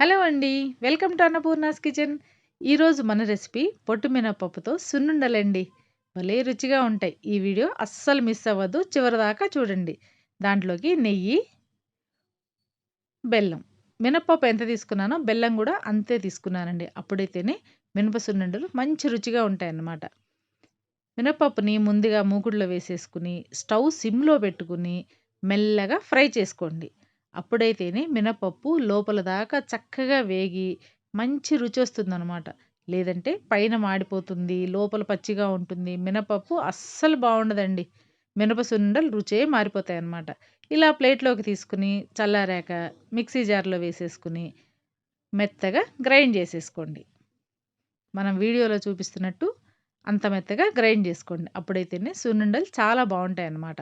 Hello అండి welcome to Annapurna's kitchen. ఈరోజు మన రెసిపీ పొట్టు మినపప్పుతో సున్నుండలండి. భలే రుచిగా ఉంటాయి. ఈ వీడియో అస్సలు మిస్ అవ్వద్దు చివరిదాకా చూడండి. దాంట్లోకి నెయ్యి బెల్లం. మినపప్పు ఎంత తీసుకున్నానో బెల్లం కూడా అంతే తీసుకున్నానండి. అప్పుడైతేనే మినప సున్నుండలు మంచి రుచిగా ఉంటాయన్నమాట. మినపప్పుని ముందుగా మూకుడులో వేసేసుకుని స్టవ్ సిమ్లో పెట్టుకుని మెల్లగా ఫ్రై చేసుకోండి. అప్పుడైతేనే మినపప్పు లోపల దాకా చక్కగా వేగి మంచి రుచి వస్తుందన్నమాట లేదంటే పైన మాడిపోతుంది లోపల పచ్చిగా ఉంటుంది. మినపప్పు అస్సలు బాగుండదండి మినప సున్నుండలు రుచే మారిపోతాయి అన్నమాట ఇలా ప్లేట్లోకి తీసుకుని చల్లారాక మిక్సీ జార్లో వేసేసుకుని మెత్తగా గ్రైండ్ చేసేసుకోండి. మనం వీడియోలో చూపిస్తున్నట్టు అంత మెత్తగా గ్రైండ్ చేసుకోండి. అప్పుడైతేనే సున్నుండలు చాలా బాగుంటాయి అన్నమాట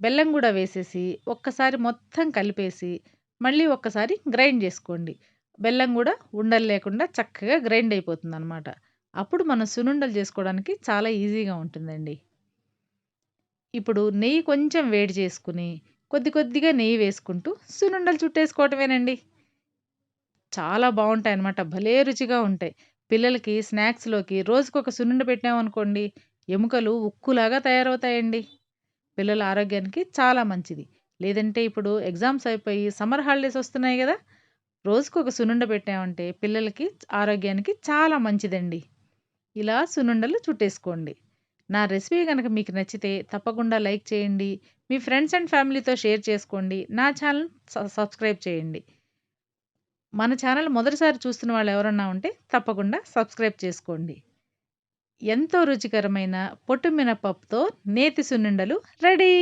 బెల్లం కూడా వేసేసి ఒక్కసారి మొత్తం కలిపేసి మళ్ళీ ఒక్కసారి గ్రైండ్ చేసుకోండి. బెల్లం కూడా ఉండలు లేకుండా చక్కగా గ్రైండ్ అయిపోతుంది అనమాట అప్పుడు మనం సున్నుండలు చేసుకోవడానికి చాలా ఈజీగా ఉంటుందండి. ఇప్పుడు నెయ్యి కొంచెం వేడి చేసుకుని కొద్ది కొద్దిగా నెయ్యి వేసుకుంటూ సున్నుండలు చుట్టేసుకోవటమేనండి. చాలా బాగుంటాయి అన్నమాట భలే రుచిగా ఉంటాయి. పిల్లలకి స్నాక్స్లోకి రోజుకొక సున్నుండ పెట్టామనుకోండి ఎముకలు ఉక్కులాగా తయారవుతాయండి. పిల్లల ఆరోగ్యానికి చాలా మంచిది. లేదంటే ఇప్పుడు ఎగ్జామ్స్ అయిపోయి సమ్మర్ హాలిడేస్ వస్తున్నాయి కదా రోజుకు ఒక సునుండ పెట్టామంటే పిల్లలకి ఆరోగ్యానికి చాలా మంచిదండి. ఇలా సున్నుండలు చుట్టేసుకోండి. నా రెసిపీ కనుక మీకు నచ్చితే తప్పకుండా లైక్ చేయండి. మీ ఫ్రెండ్స్ అండ్ ఫ్యామిలీతో షేర్ చేసుకోండి. నా ఛానల్ సబ్స్క్రైబ్ చేయండి. మన ఛానల్ మొదటిసారి చూస్తున్న వాళ్ళు ఎవరన్నా ఉంటే తప్పకుండా సబ్స్క్రైబ్ చేసుకోండి. ఎంతో రుచికరమైన పొట్టు మినపప్పుతో నేతి సున్నుండలు రెడీ.